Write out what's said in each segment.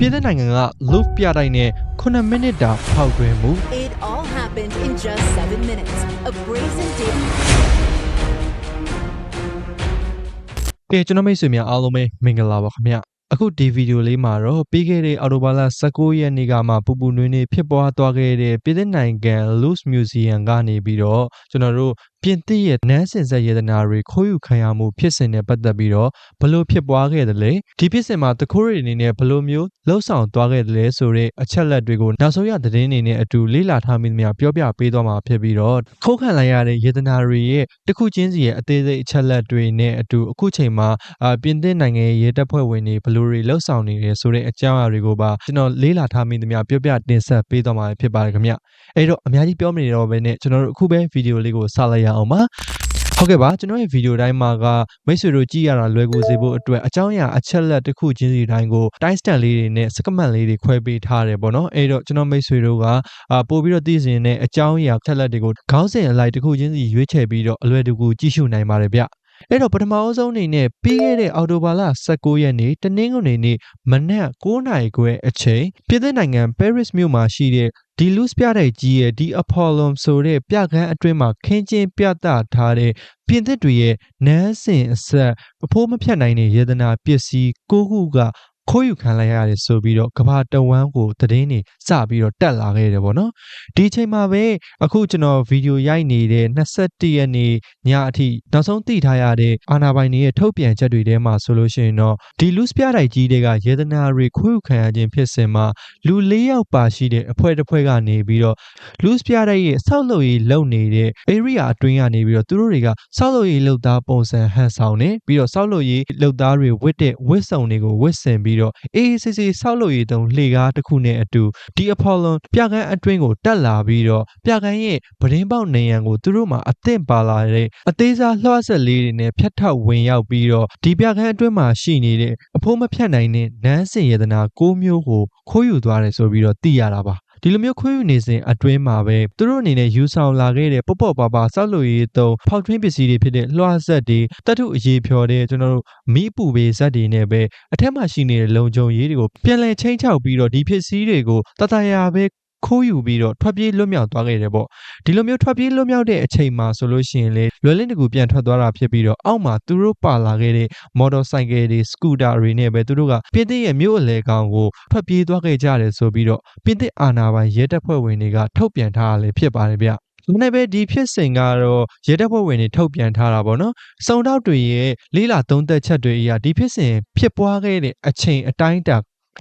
ပြည်သက်နိုင်ငံက loop ပြတိုက်နဲ့9မိနစ်တာဖောက်ထွင်းမှု It all happened in just seven minutes. A brazen date. ကဲကျွန်တော်မိတ်ဆွေများအားလုံးပဲမင်္ဂလာပါခင်ဗျအခုဒီဗီဒီယိုလေးမှာတော့ပြီးခဲ့တဲ့အော်တိုဘာလ19ရက်နေ့ကမှပူပူနွေးနွေးဖြစ်ပွားသွားခဲ့တဲ့ပြည်သက်နိုင်ငံ Louvre Museum ကနေပြီးတော့ကျွန်တော်တို့ပြင်သစ်ရဲ့နန်းစင်ဆက်ယေဒနာတွေခိုးယူခံရမှုဖြစ်စဉ်နဲ့ပတ်သက်ပြီးတော့ဘလို့ဖြစ်ပွားခဲ့တယ်လဲဒီဖြစ်စဉ်မှာတခိုးတွေအနေနဲ့ဘလို့မျိုးလှုပ်ဆောင်သွားခဲ့တယ်လဲဆိုတဲ့အချက်လက်တွေကိုနောက်ဆုံးရသတင်းတွေနဲ့အတူလေ့လာထားမိသမျှပြောပြပေးသွားမှာဖြစ်ပြီးတော့ခိုးခံလိုက်ရတဲ့ယေဒနာတွေရဲ့တစ်ခုချင်းစီရဲ့အသေးစိတ်အချက်လက်တွေနဲ့အတူအခုချိန်မှာအာပြင်သစ်နိုင်ငံရဲ့ရဲတပ်ဖွဲ့ဝင်တွေဘလို့တွေလှုပ်ဆောင်နေတယ်ဆိုတဲ့အကြောင်းအရာတွေကိုပါကျွန်တော်လေ့လာထားမိသမျှပြောပြတင်ဆက်ပေးသွားမှာဖြစ်ပါတယ်ခင်ဗျအဲ့တော့အများကြီးပြောမနေတော့ဘဲနဲ့ကျွန်တော်တို့အခုပဲဗီဒီယိုလေးကိုစလိုက်ရအောင်ပါဟုတ်ကဲ့ပါကျွန်တော်ရဲ့ဗီဒီယိုတိုင်းမှာကမိတ်ဆွေတို့ကြည့်ရတာလွယ်ကူစေဖို့အတွက်အကြောင်းအရာအချက်လက်တစ်ခုချင်းစီတိုင်းကို time stamp လေးတွေနဲ့စကမတ်လေးတွေခွဲပေးထားတယ်ပေါ့နော်အဲ့တော့ကျွန်တော်မိတ်ဆွေတို့ကအာပို့ပြီးတော့သိစင်တဲ့အကြောင်းအရာအချက်လက်တွေကိုခေါင်းစဉ်အလိုက်တစ်ခုချင်းစီရွေးချယ်ပြီးတော့အလွယ်တကူကြည့်ရှုနိုင်ပါတယ်ဗျ အဲ့တော့ပထမအဆုံးအနေနဲ့ပြီးခဲ့တဲ့အော်တိုဘာလ19ရက်နေ့တနင်္ဂနွေနေ့မနက်9:00နာရီခွဲအချိန်ပြည်သက်နိုင်ငံ Paris မြို့မှာရှိတဲ့ဒီလူးပြတိုက်ကြီးရဲ့ဒီ Apollon ဆိုတဲ့ပြကန်းအတွင်းမှာခင်းကျင်းပြသထားတဲ့ပြင်သစ်တွေရဲ့နန်းစင်အဆက်အဖိုးမဖြတ်နိုင်တဲ့ယေဒနာပစ္စည်း၉ခုက ခိုးယူခံလိုက်ရတယ်ဆိုပြီးတော့ကဘာတဝမ်းကိုသတင်းတွေစပြီးတော့တက်လာခဲ့တယ်ပေါ့နော်ဒီအချိန်မှာပဲအခုကျွန်တော်ဗီဒီယိုရိုက်နေတဲ့21ရက်နေ့ညအထိနောက်ဆုံးသိထားရတဲ့အာနာပိုင်တွေရဲ့ထုတ်ပြန်ချက်တွေထဲမှာဆိုလို့ရှိရင်တော့ဒီလူးပြတိုက်ကြီးတွေကယေဒနာတွေခိုးယူခံရခြင်းဖြစ်စဉ်မှာလူ၄ယောက်ပါရှိတဲ့အဖွဲ့တစ်ဖွဲ့ကနေပြီးတော့လူးပြတိုက်ရဲ့ဆောက်လုပ်ရေးလုပ်နေတဲ့ area အတွင်းကနေပြီးတော့သူတို့တွေကဆောက်လုပ်ရေးလုပ်သားပုံစံဟန်ဆောင်နေပြီးတော့ဆောက်လုပ်ရေးလုပ်သားတွေဝတ်တဲ့ဝတ်စုံတွေကိုဝတ်ဆင်ပြီးတော့အေးအေးဆေးဆေးဆောက်လုပ်ရေးတုံးလှေကားတစ်ခုနဲ့အတူဒီအဖော်လွန်ပြကန်းအတွင်းကိုတက်လာပြီးတော့ပြကန်းရဲ့ပရင်းပေါက်နေရန်ကိုသူတို့မှအသင့်ပါလာတဲ့အသေးစားလွှတ်ဆက်လေးတွေနဲ့ဖြတ်ထောက်ဝင်ရောက်ပြီးတော့ဒီပြကန်းအတွင်းမှာရှိနေတဲ့အဖိုးမဖြတ်နိုင်တဲ့နန်းစင်ယတနာ၉မျိုးကိုခိုးယူသွားတယ်ဆိုပြီးတော့သိရတာပါ ဒီလိုမျိုးခွင့်ယူနေစဉ်အတွင်းမှာပဲသူတို့အနေနဲ့ယူဆောင်လာခဲ့တဲ့ပေါ့ပေါ့ပါပါဆောက်လုပ်ရေးသုံးဖောက်ထွင်းပစ္စည်းတွေဖြစ်တဲ့လွှားဆက်တွေတတ်ထုအရေးဖြော်တဲ့ကျွန်တော်တို့မီးပူပေးဇက်တွေနဲ့ပဲအထက်မှာရှိနေတဲ့လုံခြုံရေးတွေကိုပြန်လည်ချင်းချောက်ပြီးတော့ဒီပစ္စည်းတွေကိုတတရာပဲ ခိုးယူပြီးတော့ထွက်ပြေးလွတ်မြောက်သွားခဲ့တယ်ပေါ့ဒီလိုမျိုးထွက်ပြေးလွတ်မြောက်တဲ့အချိန်မှာဆိုလို့ရှိရင်လေလွယ်လင်းတကူပြန်ထွက်သွားတာဖြစ်ပြီးတော့အောက်မှာသူတို့ပါလာခဲ့တဲ့မော်တော်ဆိုင်ကယ်တွေစကူတာတွေနဲ့ပဲသူတို့ကပြင်းသစ်ရဲ့မြို့အလဲကောင်ကိုထွက်ပြေးသွားခဲ့ကြတယ်ဆိုပြီးတော့ပြင်းသစ်အာဏာပိုင်ရဲတပ်ဖွဲ့ဝင်တွေကထုတ်ပြန်ထားတာလည်းဖြစ်ပါတယ်ဗျဒီနေ့ပဲဒီဖြစ်စဉ်ကတော့ရဲတပ်ဖွဲ့ဝင်တွေထုတ်ပြန်ထားတာပေါ့နော်။စုံတောက်တွေရဲ့လေးလာသုံးသက်ချက်တွေအရာဒီဖြစ်စဉ်ဖြစ်ပွားခဲ့တဲ့အချိန်အတိုင်းအတာ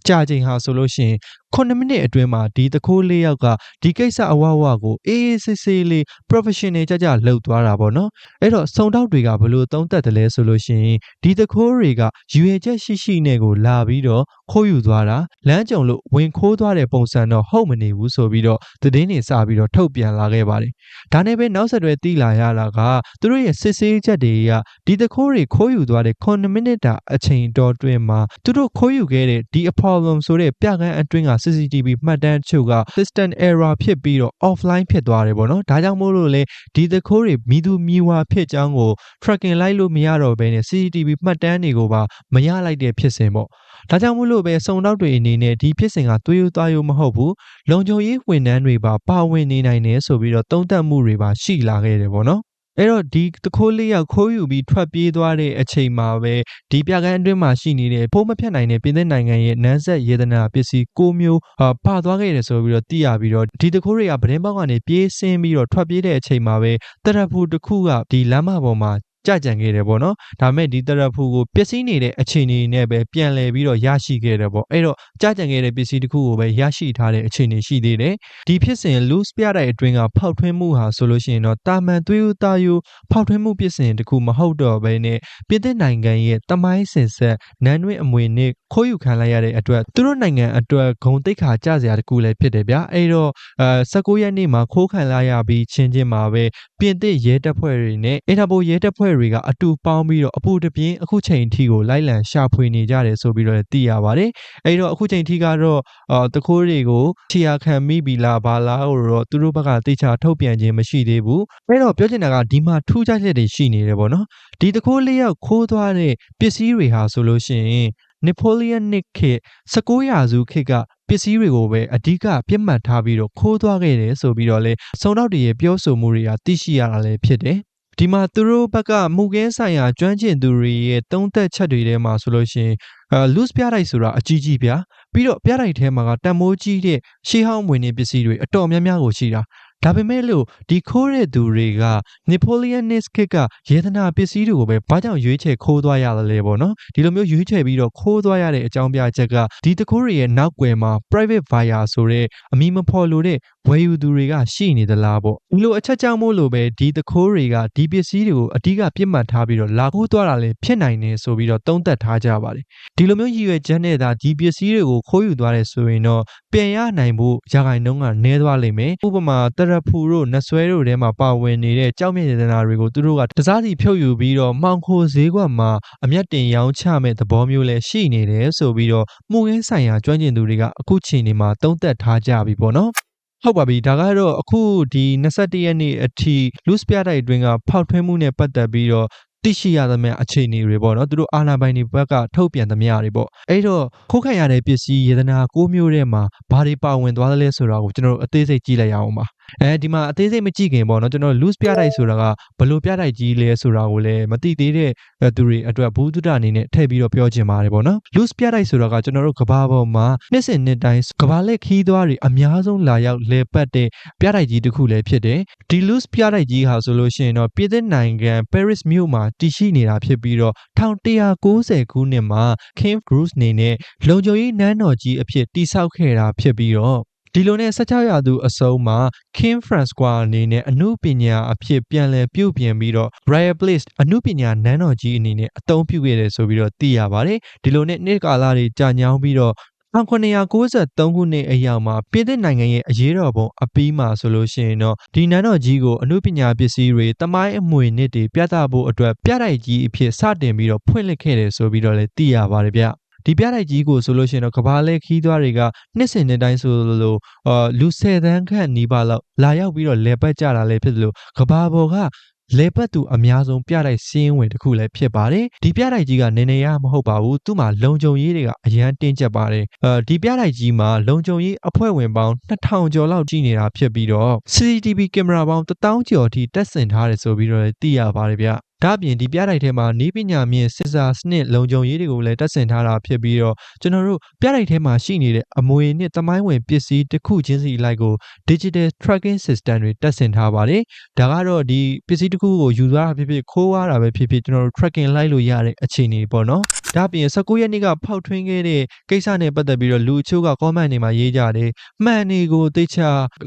ကြာချိန်ဟာဆိုလို့ရှိရင်9မိနစ်အတွင်းမှာဒီတခိုးလေးယောက်ကဒီကိစ္စအဝဝကိုအေးအေးဆေးဆေးလေး professional ကြကြလှုပ်သွားတာပေါ့နော်အဲ့တော့စုံတောက်တွေကဘလို့သုံးသက်တယ်လဲဆိုလို့ရှိရင်ဒီတခိုးတွေကယူရချက်ရှိရှိနဲ့ကိုလာပြီးတော့ခိုးယူသွားတာလမ်းကြုံလို့ဝင်ခိုးသွားတဲ့ပုံစံတော့ဟုတ်မနေဘူးဆိုပြီးတော့သတင်းတွေစပြီးတော့ထုတ်ပြန်လာခဲ့ပါတယ်ဒါနဲ့ပဲနောက်ဆက်တွဲသိလာရတာကသူတို့ရဲ့စစ်ဆေးချက်တွေကဒီတခိုးတွေခိုးယူသွားတဲ့9မိနစ်တာအချိန်တော်တွင်မှာသူတို့ခိုးယူခဲ့တဲ့ဒီ problem ဆိုတဲ့ပြကန်းအတွင်းက CCTV မှတ်တမ်းချုပ်က system error ဖြစ်ပြီးတော့ offline ဖြစ်သွားတယ်ပေါ့နော်ဒါကြောင့်မို့လို့လေဒီသခိုးတွေမိသူမိဝါဖြစ်ကြောင်းကို tracking လိုက်လို့မရတော့ဘဲနဲ့ CCTV မှတ်တမ်းတွေကိုပါမရလိုက်တဲ့ဖြစ်စဉ်ပေါ့ဒါကြောင့်မို့လို့ပဲစုံတော့တွေအနေနဲ့ဒီဖြစ်စဉ်ကသွေးရိုးသားရိုးမဟုတ်ဘူးလုံခြုံရေးဝန်ထမ်းတွေပါပါဝင်နေနိုင်တယ်ဆိုပြီးတော့သုံးသပ်မှုတွေပါရှိလာခဲ့တယ်ပေါ့နော် အဲ့တော့ဒီတခိုးလေးယောက်ခိုးယူပြီးထွက်ပြေးသွားတဲ့အချိန်မှာပဲဒီပြကန်းအတွင်းမှာရှိနေတဲ့ဖိုးမဖြတ်နိုင်တဲ့ပြည်သက်နိုင်ငံရဲ့နန်းဆက်ယေဒနာပစ္စည်း၉မျိုးဟာပါသွားခဲ့တယ်ဆိုပြီးတော့သိရပြီးတော့ဒီတခိုးတွေကဗရင်ပေါက်ကနေပြေးဆင်းပြီးတော့ထွက်ပြေးတဲ့အချိန်မှာပဲတရဖူတစ်ခုကဒီလမ်းမပေါ်မှာ ကြကြံခဲ့တယ်ပေါ့နော်ဒါမဲ့ဒီတရဖူကိုပျက်စီးနေတဲ့အခြေအနေနဲ့ပဲပြန်လည်ပြီးတော့ရရှိခဲ့တယ်ပေါ့အဲ့တော့ကြကြံခဲ့တဲ့ပစ္စည်းတစ်ခုကိုပဲရရှိထားတဲ့အခြေအနေရှိသေးတယ်ဒီဖြစ်စဉ် loose ပြတဲ့အတွင်းကဖောက်ထွင်းမှုဟာဆိုလို့ရှိရင်တော့တာမန်သွေးဦးသားယူဖောက်ထွင်းမှုဖြစ်စဉ်တစ်ခုမဟုတ်တော့ဘဲနဲ့ပြည်သစ်နိုင်ငံရဲ့တမိုင်းစင်ဆက်နန်းတွင်းအမွေနဲ့ခိုးယူခံလိုက်ရတဲ့အတွက်သူတို့နိုင်ငံအတွက်ဂုံတိတ်ခါကြစရာတစ်ခုလည်းဖြစ်တယ်ဗျာအဲ့တော့အဲ19ရက်နေ့မှာခိုးခံလိုက်ရပြီးချင်းချင်းမှာပဲပြင်သစ်ရဲတပ်ဖွဲ့တွေနဲ့အင်တာပိုရဲတပ်ဖွဲ့တွေကအတူပေါင်းပြီးတော့အပူတပြင်းအခုချိန်အထိကိုလိုက်လံရှာဖွေနေကြတယ်ဆိုပြီးတော့သိရပါတယ်အဲ့တော့အခုချိန်အထိကတော့အာတခိုးတွေကိုခြေရာခံမိပြီလားဘာလားဟိုတော့သူတို့ဘက်ကတေချာထုတ်ပြန်ခြင်းမရှိသေးဘူးအဲ့တော့ပြောချင်တာကဒီမှာထူးခြားချက်တွေရှိနေတယ်ပေါ့နော်ဒီတခိုးလေးယောက်ခိုးသွားတဲ့ပစ္စည်းတွေဟာဆိုလို့ရှိရင် Napoleonic ခေတ်19ရာစုခေတ်ကပစ္စည်းတွေကိုပဲအဓိကပြစ်မှတ်ထားပြီးတော့ခိုးသွားခဲ့တယ်ဆိုပြီးတော့လေစုံတော့တရဲ့ပြောဆိုမှုတွေကသိရှိရတာလည်းဖြစ်တယ် ဒီမှာသူတို့ဘက်ကမှုကင်းဆိုင်ရာကျွမ်းကျင်သူတွေရဲ့သုံးသက်ချက်တွေထဲမှာဆိုလို့ရှိရင်အဲ loose ပြတိုက်ဆိုတာအကြီးကြီးဗျာပြီးတော့ပြတိုက်ထဲမှာကတန်မိုးကြီးတဲ့ရှေးဟောင်းဝင်နေပစ္စည်းတွေအတော်များများကိုရှိတာဒါပေမဲ့လို့ဒီခိုးတဲ့သူတွေက Napoleonic ခေတ်ကယေသနာပစ္စည်းတွေကိုပဲဘာကြောင့်ရွေးချယ်ခိုးသွားရလဲပေါ့နော်ဒီလိုမျိုးရွေးချယ်ပြီးတော့ခိုးသွားရတဲ့အကြောင်းပြချက်ကဒီတခိုးတွေရဲ့နောက်ွယ်မှာ private buyer ဆိုတဲ့အမည်မဖော်လို့တဲ့ ဝယ်ယူသူတွေကရှိနေသလားပေါ့ဒီလိုအချက်ကြောင့်မို့လို့ပဲဒီတခိုးတွေကဒီပစ္စည်းတွေကိုအဓိကပြစ်မှတ်ထားပြီးတော့လာခိုးသွားတာလည်းဖြစ်နိုင်တယ်ဆိုပြီးတော့သုံးသပ်ထားကြပါတယ်ဒီလိုမျိုးရည်ရွယ်ချက်နဲ့သာဒီပစ္စည်းတွေကိုခိုးယူသွားတယ်ဆိုရင်တော့ပြန်ရနိုင်ဖို့ရာဂိုင်နှုန်းကနည်းသွားလိမ့်မယ်ဥပမာတရဖူတို့နဆွဲတို့ထဲမှာပါဝင်နေတဲ့ကြောက်မြင့်ရတနာတွေကိုသူတို့ကတစားစီဖြုတ်ယူပြီးတော့မှောင်ခိုဈေးကွက်မှာအမျက်တင်ရောင်းချမဲ့သဘောမျိုးလည်းရှိနေတယ်ဆိုပြီးတော့မှုရင်းဆိုင်ရာကျွမ်းကျင်သူတွေကအခုချိန်ဒီမှာသုံးသပ်ထားကြပြီပေါ့နော် ဟုတ်ပါပြီဒါကတော့အခုဒီ21ရက်နေ့အထိ loose ပြတိုက်အတွင်းကဖောက်ထွင်းမှုနဲ့ပတ်သက်ပြီးတော့သိရှိရသမျှအခြေအနေတွေပေါ့နော်သူတို့အာဏာပိုင်တွေဘက်ကထုတ်ပြန်သမျှတွေပေါ့အဲ့တော့ခိုးခံရတဲ့ပစ္စည်းယေဒနာ၉မျိုးထဲမှာဘာတွေပါဝင်သွားသလဲဆိုတာကိုကျွန်တော်တို့အသေးစိတ်ကြည့်လိုက်ရအောင်ပါ အဲဒီမှာအသေးစိတ်မကြည့်ခင်ပေါ့နော်ကျွန်တော် loose ပြတိုက်ဆိုတာကဘလို့ပြတိုက်ကြီးလဲဆိုတာကိုလည်းမသိသေးတဲ့သူတွေအတွက်ဘူးတုဒအနေနဲ့ထည့်ပြီးတော့ပြောချင်ပါတယ်ပေါ့နော် loose ပြတိုက်ဆိုတာကကျွန်တော်တို့ကဘာပေါ်မှာနှစ်စဉ်နှစ်တိုင်းကဘာလက်ခီးသွားတွေအများဆုံးလာရောက်လဲပတ်တဲ့ပြတိုက်ကြီးတစ်ခုလည်းဖြစ်တယ်ဒီ loose ပြတိုက်ကြီးဟာဆိုလို့ရှိရင်တော့ပြည်သစ်နိုင်ငံ Paris မြို့မှာတည်ရှိနေတာဖြစ်ပြီးတော့1190ခုနှစ်မှာ King Cruise နေနဲ့လုံခြုံရေးနန်းတော်ကြီးအဖြစ်တည်ဆောက်ခဲ့တာဖြစ်ပြီးတော့ ဒီလိုနဲ့16ရာစုအစုံမှာ King Francois အနေနဲ့အမှုပညာအဖြစ်ပြန်လည်ပြုပြင်ပြီးတော့ Royal Place အမှုပညာနန်းတော်ကြီးအနေနဲ့အသုံးပြုခဲ့တယ်ဆိုပြီးတော့သိရပါတယ်ဒီလိုနဲ့နှစ်ကာလတွေကြာညောင်းပြီးတော့1993ခုနှစ်အရောက်မှာပြည်သစ်နိုင်ငံရဲ့အရေးတော်ပုံအပြီးမှာဆိုလို့ရှိရင်တော့ဒီနန်းတော်ကြီးကိုအမှုပညာပစ္စည်းတွေတမိုင်းအမွေနှစ်တွေပြသဖို့အတွက်ပြတိုက်ကြီးအဖြစ်စတင်ပြီးတော့ဖွင့်လှစ်ခဲ့တယ်ဆိုပြီးတော့လည်းသိရပါတယ်ဗျ ဒီပြတိုက်ကြီးကိုဆိုလို့ရှိရင်တော့ကဘာလဲခီးသွားတွေကနှစ်စဉ်နှစ်တိုင်းဆိုလို့အာလူ၁၀တန်းခန့်နီးပါးလောက်လာရောက်ပြီးတော့လဲပတ်ကြတာလည်းဖြစ်သလိုကဘာပေါ်ကလေပတ်သူအများဆုံးပြတိုက်စင်းဝင်တစ်ခုလည်းဖြစ်ပါတယ်ဒီပြတိုက်ကြီးကနေနေရမဟုတ်ပါဘူးသူ့မှာလုံခြုံရေးတွေကအရန်တင်းကျပ်ပါတယ်အဲဒီပြတိုက်ကြီးမှာလုံခြုံရေးအဖွဲ့ဝင်ပေါင်း2000ကျော်လောက်ကြီးနေတာဖြစ်ပြီးတော့ CCTV ကင်မရာပေါင်း1000ကျော်အထိတက်ဆင်ထားတယ်ဆိုပြီးတော့သိရပါတယ်ဗျ ဒါအပြင်ဒီပြတိုက်ထဲမှာနီးပညာမြင့်စစ်စာစနစ်လုံခြုံရေးတွေကိုလည်းတက်ဆင်ထားတာဖြစ်ပြီးတော့ကျွန်တော်တို့ပြတိုက်ထဲမှာရှိနေတဲ့အမွေနဲ့တမိုင်းဝင်ပစ္စည်းတစ်ခုချင်းစီလိုက်ကို digital tracking system တွေတက်ဆင်ထားပါတယ်ဒါကတော့ဒီပစ္စည်းတစ်ခုကိုယူသွားတာဖြစ်ဖြစ်ခိုးသွားတာပဲဖြစ်ဖြစ်ကျွန်တော်တို့ tracking လိုက်လို့ရတဲ့အခြေအနေပေါ့နော်ဒါအပြင်19ရက်နေ့ကဖောက်ထွင်းခဲ့တဲ့ကိစ္စနဲ့ပတ်သက်ပြီးတော့လူအချို့က comment တွေမှာရေးကြတယ်မှန်နေကိုသိချ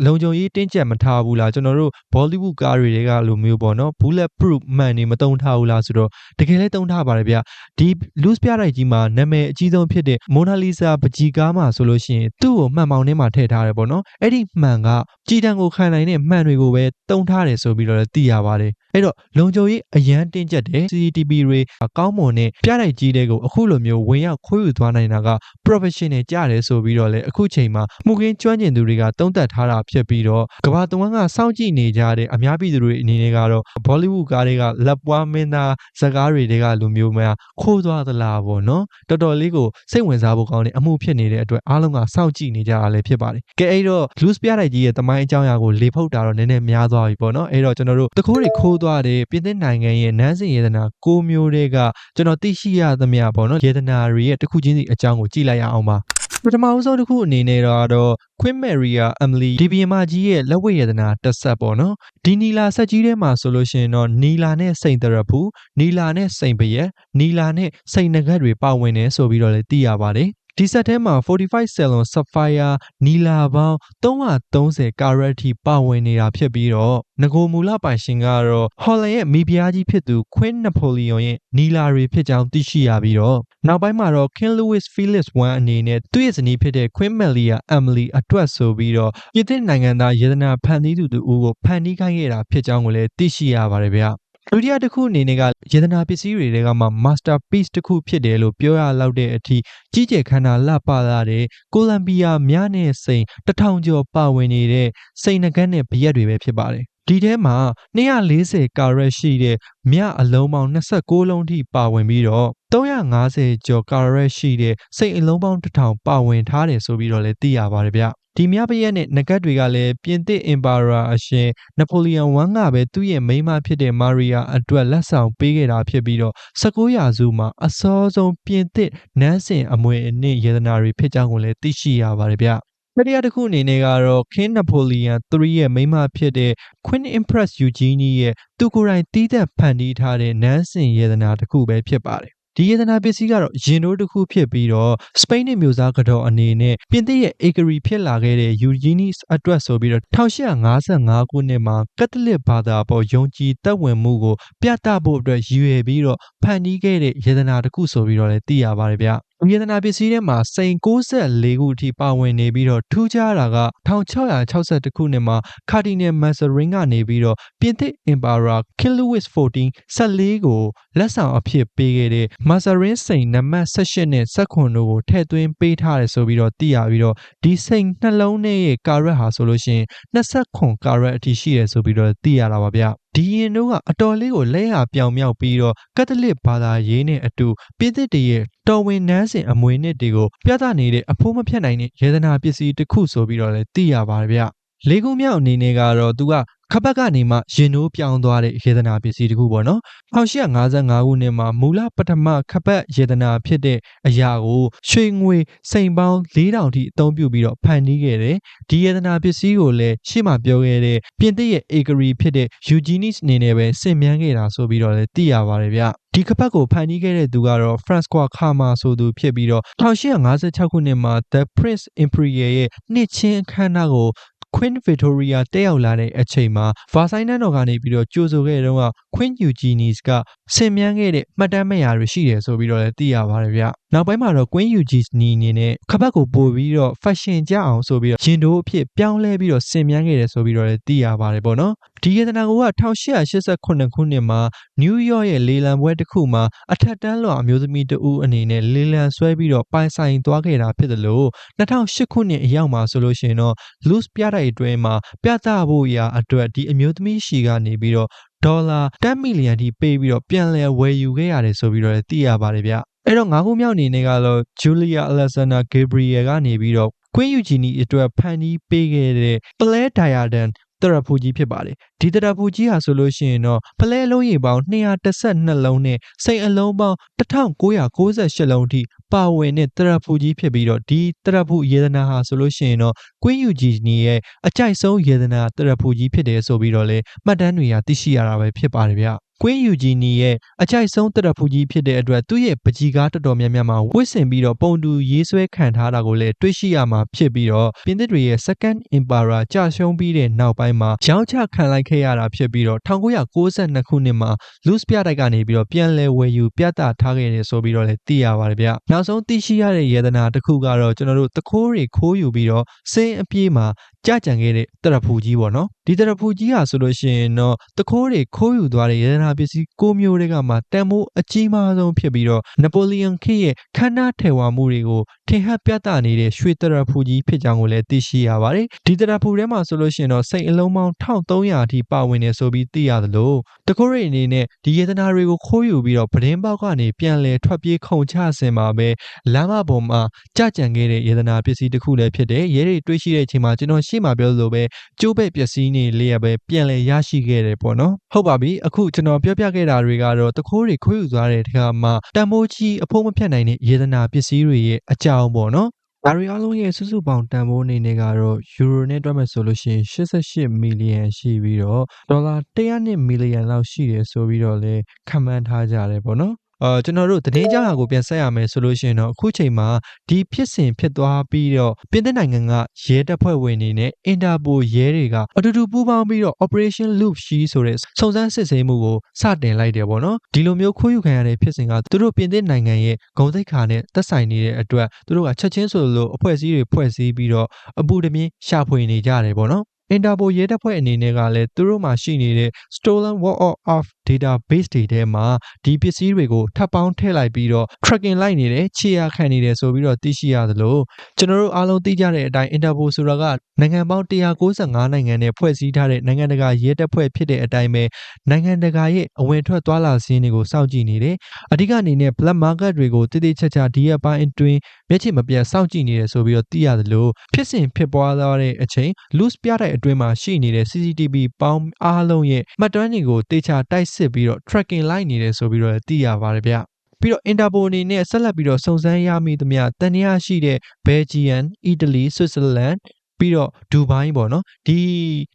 လုံခြုံရေးတင်းကျပ်မထားဘူးလားကျွန်တော်တို့ Bollywood ကားတွေကလိုမျိုးပေါ့နော် bullet proof မှန်နေမတုံထားဘူးလားဆိုတော့တကယ်လည်းတုံထားပါတယ်ဗျဒီ loose ပြတိုက်ကြီးမှာနာမည်အကြီးဆုံးဖြစ်တဲ့ Mona Lisa ပကြီးကားမှာဆိုလို့ရှိရင်သူ့ကိုမှန်ပေါင်းထဲမှာထည့်ထားတယ်ပေါ့နော်အဲ့ဒီမှန်ကကြည်တံကိုခံနိုင်တဲ့မှန်တွေကိုပဲတုံထားတယ်ဆိုပြီးတော့လည်းသိရပါတယ်အဲ့တော့လုံခြုံရေးအရန်တင်းကျပ်တယ် CCTV တွေအကောင်းမွန်တဲ့ပြတိုက်ကြီးတွေကိုအခုလိုမျိုးဝင်ရောက်ခွေးယူသွားနိုင်တာက professional ကြတယ်ဆိုပြီးတော့လည်းအခုချိန်မှာမှုကင်းကျွမ်းကျင်သူတွေကတုံးသက်ထားတာဖြစ်ပြီးတော့ကမ္ဘာတဝန်းကစောင့်ကြည့်နေကြတဲ့အများပြည်သူတွေအနေနဲ့ကတော့ Bollywood ကားတွေကလက်ပွားမင်းသားဇာတ်ကားတွေတွေကလူမျိုးများခိုးသွားသလားပေါ့နော်တော်တော်လေးကိုစိတ်ဝင်စားဖို့ကောင်းတဲ့အမှုဖြစ်နေတဲ့အတွက်အားလုံးကစောင့်ကြည့်နေကြတာလည်းဖြစ်ပါတယ်ကဲအဲ့တော့ loose ပြတိုက်ကြီးရဲ့တမိုင်းအကြောင်းအရာကိုလေဖုတ်တာတော့နည်းနည်းများသွားပြီပေါ့နော်အဲ့တော့ကျွန်တော်တို့တခိုးတွေခိုးသွားတဲ့ပြည်သစ်နိုင်ငံရဲ့နန်းစင်ယေဒနာ၉မျိုးတွေကကျွန်တော်သိရှိရသမျှပေါ့နော်ယေဒနာတွေရဲ့တစ်ခုချင်းစီအကြောင်းကိုကြည့်လိုက်ရအောင်ပါ ပထမအဆုံးတစ်ခုအနေနဲ့တော့ Queen Maria Emily ဒီဘီယမကြီးရဲ့လက်ဝဲရတနာတက်ဆက်ပေါ့နော်ဒီနီလာဆက်ကြီးထဲမှာဆိုလို့ရှိရင်တော့နီလာနဲ့စိန်တရဖူနီလာနဲ့စိန်ပရက်နီလာနဲ့စိန်နဂတ်တွေပါဝင်နေဆိုပြီးတော့လည်းသိရပါတယ် ဒီဆက်ထဲမှာ45 Cellon Sapphire နီလာပေါင်း330 carat ထိပါဝင်နေတာဖြစ်ပြီးတော့ငကိုမူလပိုင်ရှင်ကတော့ Holland ရဲ့မိဖုရားကြီးဖြစ်သူ Queen Napoleon ရဲ့နီလာတွေဖြစ်ကြောင်းသိရှိရပြီးတော့နောက်ပိုင်းမှာတော့ King Louis Philip I အနေနဲ့သူ့ရဲ့ဇနီးဖြစ်တဲ့ Queen Maria Emily အတွက်ဆိုပြီးတော့ပြည်သစ်နိုင်ငံသားယေဒနာဖန်တီးသူတူကိုဖန်တီးခိုင်းခဲ့တာဖြစ်ကြောင်းကိုလည်းသိရှိရပါတယ်ဗျ ဒုတိယတစ်ခုအနေနဲ့ကယေဒနာပစ္စည်းတွေတွေကမှ masterpiece တစ်ခုဖြစ်တယ်လို့ပြောရလောက်တဲ့အထိကြီးကျယ်ခမ်းနားလှပလာတဲ့ကိုလံဘီယာမြနဲ့စိန်တထောင်ကျော်ပါဝင်နေတဲ့စိန်နဂတ်နဲ့ဘရက်တွေပဲဖြစ်ပါတယ်ဒီထဲမှာ240ကာရက်ရှိတဲ့မြအလုံးပေါင်း29လုံးထိပါဝင်ပြီးတော့350ကျော်ကာရက်ရှိတဲ့စိတ်အလုံးပေါင်း1000ပါဝင်ထားတယ်ဆိုပြီးတော့လည်းသိရပါတယ်ဗျ ဒီမြပရက်နဲ့နဂတ်တွေကလည်းပြင်သစ်အင်ပါရာအရှင်နပိုလီယံ1ကပဲသူ့ရဲ့မိန်းမဖြစ်တဲ့မာရီယာအတွက်လက်ဆောင်ပေးခဲ့တာဖြစ်ပြီးတော့19ရာစုမှာအစောဆုံးပြင်သစ်နန်းစင်အမွေအနှစ်ယေဒနာတွေဖြစ်ကြောင်းကိုလည်းသိရှိရပါတယ်ဗျတတိယတစ်ခုအနေနဲ့ကတော့ King Napoleon 3ရဲ့မိန်းမဖြစ်တဲ့ Queen Empress Eugenie ရဲ့သူကိုယ်တိုင်တီးသက်ဖန်တီးထားတဲ့နန်းစင်ယေဒနာတစ်ခုပဲဖြစ်ပါတယ် ဒီယေဒနာပစ္စည်းကတော့ရင်တို့တစ်ခုဖြစ်ပြီးတော့စပိန်နဲ့မျိုးစားကတော့အနေနဲ့ပြင်သစ်ရဲ့ဧကရီဖြစ်လာခဲ့တဲ့ Eugenie အတွက်ဆိုပြီးတော့1855ခုနှစ်မှာကက်သလစ်ဘာသာပေါ်ယုံကြည်သက်ဝင်မှုကိုပြသဖို့အတွက်ရည်ရွယ်ပြီးတော့ဖန်တီးခဲ့တဲ့ယေဒနာတစ်ခုဆိုပြီးတော့လည်းသိရပါတယ်ဗျ။ယေဒနာပစ္စည်းထဲမှာစိန်64ခုအထိပါဝင်နေပြီးတော့ထူးခြားတာက1662ခုနှစ်မှာကာဒီနယ်မက်ဆာရင်ကနေပြီးတော့ပြင်သစ်အင်ပါရာကင်လူဝစ်14 14ကိုလက်ဆောင်အဖြစ်ပေးခဲ့တဲ့မက်ဆာရင်စိန်နံပါတ်18နဲ့19တို့ကိုထည့်သွင်းပေးထားတယ်ဆိုပြီးတော့သိရပြီးတော့ဒီစိန်နှလုံးနဲ့ရဲ့ကာရက်ဟာဆိုလို့ရှိရင်29ကာရက်အထိရှိတယ်ဆိုပြီးတော့သိရတာပါဗျ။ဒီရင်တို့ကအတော်လေးကိုလက်ရပြောင်မြောက်ပြီးတော့ကက်သလစ်ဘာသာရေးနဲ့အတူပြည်သစ်တည်းရဲ့တော်ဝင်နန်းစင်အမွေနှစ်တွေကိုပြသနေတဲ့အဖိုးမဖြတ်နိုင်တဲ့ယေဒနာပစ္စည်းတစ်ခုဆိုပြီးတော့လည်းသိရပါတယ်ဗျ လေးခုမြောက်အနေနဲ့ကတော့သူကခပတ်ကနေမှရင်နိုးပြောင်းသွားတဲ့ယေဒနာပစ္စည်းတစ်ခုပေါ့နော်1855ခုနှစ်မှာမူလပထမခပတ်ယေဒနာဖြစ်တဲ့အရာကိုရွှေငွေစိန်ပေါင်း4000ထိအသုံးပြုပြီးတော့ဖန်တီးခဲ့တယ်ဒီယေဒနာပစ္စည်းကိုလည်းရှေ့မှာပြောခဲ့တဲ့ပြင်သစ်ရဲ့ဧကရီဖြစ်တဲ့ Eugenie အနေနဲ့ပဲဆင်မြန်းခဲ့တာဆိုပြီးတော့လည်းသိရပါတယ်ဗျဒီကပတ်ကိုဖန်တီးခဲ့တဲ့သူကတော့ Francois Khama ဆိုသူဖြစ်ပြီးတော့1856ခုနှစ်မှာ The Prince Imperial ရဲ့နှစ်ချင်းအခမ်းအနားကို Queen Victoria တက်ရောက်လာတဲ့အချိန်မှာ Versailles နန်းတော်ကနေပြီးတော့ကြိုဆိုခဲ့တဲ့တုန်းက Queen Eugenie ကဆင်မြန်းခဲ့တဲ့မှတ်တမ်းမဲ့ရာတွေရှိတယ်ဆိုပြီးတော့လည်းသိရပါတယ်ဗျ။နောက်ပိုင်းမှာတော့ Queen Eugenie အနေနဲ့ခပတ်ကိုပို့ပြီးတော့ fashion ကြအောင်ဆိုပြီးတော့ရင်တို့အဖြစ်ပြောင်းလဲပြီးတော့ဆင်မြန်းခဲ့တယ်ဆိုပြီးတော့လည်းသိရပါတယ်ပေါ့နော်။ဒီယေတနာကိုက1888ခုနှစ်မှာ New York ရဲ့လေလံပွဲတစ်ခုမှာအထက်တန်းလွှာအမျိုးသမီးတဦးအနေနဲ့လေလံဆွဲပြီးတော့ပိုင်ဆိုင်သွားခဲ့တာဖြစ်တယ်လို့2008ခုနှစ်အရောက်မှာဆိုလို့ရှိရင်တော့ loose ပြတိုက်အတွင်းမှာပြသဖို့ရာအတွက်ဒီအမျိုးသမီးရှီကနေပြီးတော့ဒေါ်လာ10မီလီယံထိပေးပြီးတော့ပြန်လည်ဝယ်ယူခဲ့ရတယ်ဆိုပြီးတော့လည်းသိရပါတယ်ဗျအဲ့တော့ငါးခုမြောက်အနေနဲ့ကတော့ Julia Alexander Gabriel ကနေပြီးတော့ Queen Eugenie အတွက်ဖန်တီးပေးခဲ့တဲ့ Play Diadem တရဖူကြီးဖြစ်ပါတယ်ဒီတရဖူကြီးဟာဆိုလို့ရှိရင်တော့ဖလဲလုံးရေပေါင်း212လုံးနဲ့စိတ်အလုံးပေါင်း1998လုံးထိပါဝင်တဲ့တရဖူကြီးဖြစ်ပြီးတော့ဒီတရဖူယေဒနာဟာဆိုလို့ရှိရင်တော့ Queen Eugenie ရဲ့အကြိုက်ဆုံးယေဒနာတရဖူကြီးဖြစ်တယ်ဆိုပြီးတော့လေမှတ်တမ်းတွေကသိရှိရတာပဲဖြစ်ပါတယ်ဗျ Queen Eugenie ရဲ့အကြိုက်ဆုံးတရဖူကြီးဖြစ်တဲ့အတွက်သူ့ရဲ့ပကြီးကားတော်တော်များများမှာဝစ်ဆင်ပြီးတော့ပုံတူရေးဆွဲခံထားတာကိုလည်းတွေ့ရှိရမှာဖြစ်ပြီးတော့ပြင်သစ်တွေရဲ့ Second Emperor ကြာရှုံးပြီးတဲ့နောက်ပိုင်းမှာကြောင်းချခံလိုက်ခဲ့ရတာဖြစ်ပြီးတော့1992ခုနှစ်မှာ Loose ပြတိုက်ကနေပြီးတော့ပြန်လည်ဝယ်ယူပြသထားခဲ့တယ်ဆိုပြီးတော့လည်းသိရပါတယ်ဗျ။နောက်ဆုံးသိရှိရတဲ့ယေဒနာတစ်ခုကတော့ကျွန်တော်တို့တခိုးတွေခိုးယူပြီးတော့စင်းအပြေးမှာကြကြံခဲ့တဲ့တရဖူကြီးပေါ့နော်။ဒီတရဖူကြီးဟာဆိုလို့ရှိရင်တော့တခိုးတွေခိုးယူသွားတဲ့ယေဒနာပစ္စည်း၉မျိုးတွေကမှတန်မိုးအကြီးမားဆုံးဖြစ်ပြီးတော့နပိုလီယံခေတ်ရဲ့ခန္ဓာထေဝါမှုတွေကိုထင်ဟပ်ပြသနေတဲ့ရွှေတရဖူကြီးဖြစ်ကြောင်းကိုလည်းသိရှိရပါတယ်။ဒီတရဖူထဲမှာဆိုလို့ရှိရင်တော့စိတ်အလုံးပေါင်း1300အထိပါဝင်နေဆိုပြီးသိရသလိုတခိုးတွေအနေနဲ့ဒီယေဒနာတွေကိုခိုးယူပြီးတော့ပဒင်းပေါက်ကနေပြန်လည်ထွက်ပြေးခုန်ချဆင်မှာပဲလမ်းမပေါ်မှာကြကြံခဲ့တဲ့ယေဒနာပစ္စည်းတစ်ခုလည်းဖြစ်တယ်။ရဲတွေတွေ့ရှိတဲ့အချိန်မှာကျွန်တော်ရှေ့မှာပြောလို့ပဲကျိုးပဲ့ပစ္စည်းနေလေးရပဲပြန်လည်ရရှိခဲ့တယ်ပေါ့နော်။ဟုတ်ပါပြီ။အခုကျွန်တော်ပြောပြခဲ့တာတွေကတော့တခိုးတွေခွေးယူသွားတဲ့တခါမှာတန်မိုးကြီးအဖို့မဖြတ်နိုင်တဲ့ယေဒနာပစ္စည်းတွေရဲ့အကြောင်းပေါ့နော်။ဒါရီအလုံးရဲ့စုစုပေါင်းတန်ဖိုးအနေနဲ့ကတော့ယူရိုနဲ့တွက်မယ်ဆိုလို့ရှိရင်88မီလီယံရှိပြီးတော့ဒေါ်လာ102မီလီယံလောက်ရှိတယ်ဆိုပြီးတော့လဲခန့်မှန်းထားကြတယ်ပေါ့နော် အာကျွန်တော်တို့သတင်းကြောင်းရာကိုပြန်ဆက်ရမယ်ဆိုလို့ရှိရင်တော့အခုချိန်မှာဒီဖြစ်စဉ်ဖြစ်သွားပြီးတော့ပြင်သစ်နိုင်ငံကရဲတပ်ဖွဲ့ဝင်တွေနဲ့အင်တာပိုရဲတွေကအတူတူပူးပေါင်းပြီးတော့ Operation Loop She ဆိုတဲ့စုံစမ်းစစ်ဆေးမှုကိုစတင်လိုက်တယ်ပေါ့နော်ဒီလိုမျိုးခိုးယူခံရတဲ့ဖြစ်စဉ်ကသူတို့ပြင်သစ်နိုင်ငံရဲ့ဂုဏ်သိက္ခာနဲ့သက်ဆိုင်နေတဲ့အတွက်သူတို့ကချက်ချင်းဆိုလို့အဖွဲ့အစည်းတွေဖွဲ့စည်းပြီးတော့အပူတမြင့်ရှာဖွေနေကြတယ်ပေါ့နော် Interpol ရဲတပ်ဖွဲ့အနေနဲ့ကလည်းသူတို့မှာရှိနေတဲ့ stolen wall of database တွေထဲမှာဒီပစ္စည်းတွေကိုထပ်ပေါင်းထည့်လိုက်ပြီးတော့ tracking လိုက်နေတယ်ခြေရာခံနေတယ်ဆိုပြီးတော့သိရှိရသလိုကျွန်တော်တို့အားလုံးသိကြတဲ့အတိုင်း Interpol ဆိုတာကနိုင်ငံပေါင်း195နိုင်ငံနဲ့ဖွဲ့စည်းထားတဲ့နိုင်ငံတကာရဲတပ်ဖွဲ့ဖြစ်တဲ့အတိုင်းပဲနိုင်ငံတကာရဲ့အဝင်ထွက်သွားလာစည်းတွေကိုစောင့်ကြည့်နေတယ်အဓိကအနေနဲ့ black market တွေကိုတည်တည်ချာချာဒီရက်ပိုင်းအတွင်းမျက်ခြေမပြတ်စောင့်ကြည့်နေတယ်ဆိုပြီးတော့သိရတယ်လို့ဖြစ်စဉ်ဖြစ်ပွားသွားတဲ့အချိန် loose ပြတဲ့အတွင်းမှာရှိနေတဲ့ CCTV ပေါင်းအားလုံးရဲ့မှတ်တမ်းတွေကိုတေချာတိုက်စစ်ပြီးတော့ tracking လိုက်နေတယ်ဆိုပြီးတော့သိရပါတယ်ဗျပြီးတော့ Interpol အနေနဲ့ဆက်လက်ပြီးတော့စုံစမ်းရမိသမျှတန်ရာရှိတဲ့ Belgium, Italy, Switzerland ပြီးတော့ဒူဘိုင်းပေါ့နော်ဒီ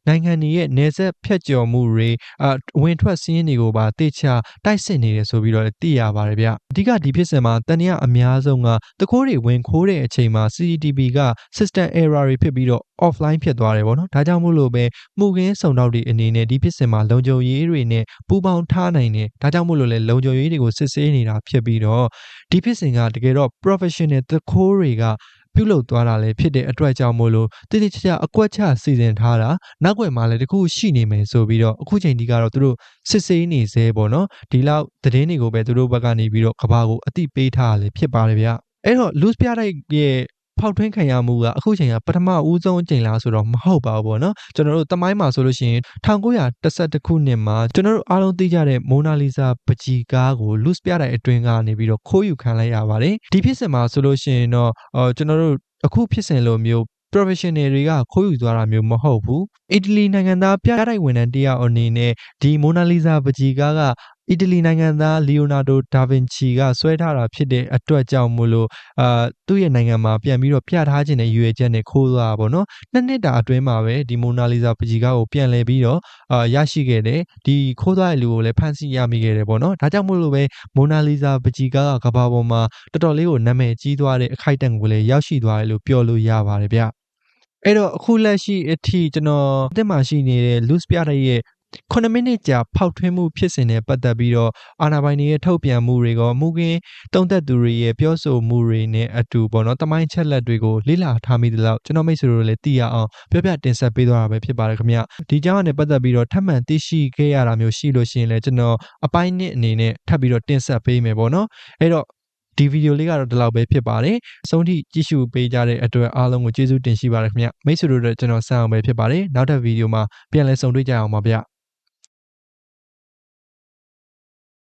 နိုင်ငံတွေရဲ့နေဆက်ဖြတ်ကျော်မှုတွေအဝင်ထွက်စည်းရင်းတွေကိုပါတေချာတိုက်စစ်နေတယ်ဆိုပြီးတော့သိရပါတယ်ဗျအဓိကဒီဖြစ်စဉ်မှာတန်ရာအများဆုံးကတကိုးတွေဝင်ခိုးတဲ့အချိန်မှာ CCTV က system error တွေဖြစ်ပြီးတော့ offline ဖြစ်သွားတယ်ပေါ့နော်ဒါကြောင့်မို့လို့ပဲမှုခင်းစုံတော့တွေအနေနဲ့ဒီဖြစ်စဉ်မှာလုံခြုံရေးတွေနဲ့ပူးပေါင်းထားနိုင်တယ်ဒါကြောင့်မို့လို့လဲလုံခြုံရေးတွေကိုစစ်ဆေးနေတာဖြစ်ပြီးတော့ဒီဖြစ်စဉ်ကတကယ်တော့ professional တကိုးတွေက ပြုတ်လုသွားတာလည်းဖြစ်တဲ့အတွက်ကြောင့်မို့လို့တိတိကျကျအကွက်ချစီစဉ်ထားတာနောက်ွယ်မှာလည်းတခုရှိနေမယ်ဆိုပြီးတော့အခုချိန်ဒီကတော့သူတို့စစ်ဆေးနေသေးပေါ့နော်ဒီလောက်သတင်းတွေကိုပဲသူတို့ဘက်ကနေပြီးတော့ကဘာကိုအတိပေးထားတာလည်းဖြစ်ပါတယ်ဗျအဲ့တော့ loose ပြတိုက်ရဲ့ ဖောက်ထွင်းခံရမှုကအခုချိန်ကပထမဦးဆုံးအချိန်လားဆိုတော့မဟုတ်ပါဘူးပေါ့နော်ကျွန်တော်တို့တမိုင်းမှာဆိုလို့ရှိရင်1912ခုနှစ်မှာကျွန်တော်တို့အားလုံးသိကြတဲ့မိုနာလီဇာပကြီကားကို loose ပြတိုက်အတွင်းကနေပြီးတော့ခိုးယူခံလိုက်ရပါတယ်ဒီဖြစ်စဉ်မှာဆိုလို့ရှိရင်တော့အော်ကျွန်တော်တို့အခုဖြစ်စဉ်လိုမျိုး professional တွေကခိုးယူသွားတာမျိုးမဟုတ်ဘူးအီတလီနိုင်ငံသားပြတိုက်ဝန်ထမ်းတယောက်အနေနဲ့ဒီမိုနာလီဇာပကြီကားက အီတလီနိုင်ငံသားလီယိုနာဒိုဒါဗင်ချီကဆွဲထားတာဖြစ်တဲ့အတွက်ကြောင့်မို့လို့အာသူ့ရဲ့နိုင်ငံမှာပြန်ပြီးတော့ပြထားခြင်းနဲ့ရွေချက်နဲ့ခိုးသွားတာပေါ့နော်နှစ်နှစ်တာအတွင်းမှာပဲဒီမိုနာလီဇာပကြီကားကိုပြန်လဲပြီးတော့အာရရှိခဲ့တယ်ဒီခိုးသွားတဲ့လူကိုလည်းဖမ်းဆီးရမိခဲ့တယ်ပေါ့နော်ဒါကြောင့်မို့လို့ပဲမိုနာလီဇာပကြီကားကကဘာပေါ်မှာတော်တော်လေးကိုနာမည်ကြီးသွားတဲ့အခိုက်အတန့်ကိုလည်းရောက်ရှိသွားတယ်လို့ပြောလို့ရပါတယ်ဗျအဲ့တော့အခုလက်ရှိအထိကျွန်တော်အသက်မှာရှိနေတဲ့ loose ပြတဲ့ရဲ့ 9မိနစ်ကြာဖောက်ထွင်းမှုဖြစ်စဉ်နဲ့ပတ်သက်ပြီးတော့အာနာပိုင်တွေရဲ့ထုတ်ပြန်မှုတွေကမူကင်းတုံးသက်သူတွေရဲ့ပြောဆိုမှုတွေနဲ့အတူပေါ့နော်တမိုင်းချက်လက်တွေကိုလေ့လာထားမိသလောက်ကျွန်တော်မိတ်ဆွေတို့လည်းသိရအောင်ပြောပြတင်ဆက်ပေးသွားတာပဲဖြစ်ပါတယ်ခင်ဗျဒီကြောင်းနဲ့ပတ်သက်ပြီးတော့ထပ်မံသိရှိခဲ့ရတာမျိုးရှိလို့ရှိရင်လည်းကျွန်တော်အပိုင်းနှစ်အနေနဲ့ထပ်ပြီးတော့တင်ဆက်ပေးမယ်ပေါ့နော်အဲ့တော့ဒီဗီဒီယိုလေးကတော့ဒီလောက်ပဲဖြစ်ပါတယ်အဆုံးထိကြည့်ရှုပေးကြတဲ့အတွက်အားလုံးကိုကျေးဇူးတင်ရှိပါတယ်ခင်ဗျမိတ်ဆွေတို့တို့ကျွန်တော်ဆက်အောင်ပဲဖြစ်ပါတယ်နောက်ထပ်ဗီဒီယိုမှာပြန်လည်ဆုံတွေ့ကြအောင်ပါဗျ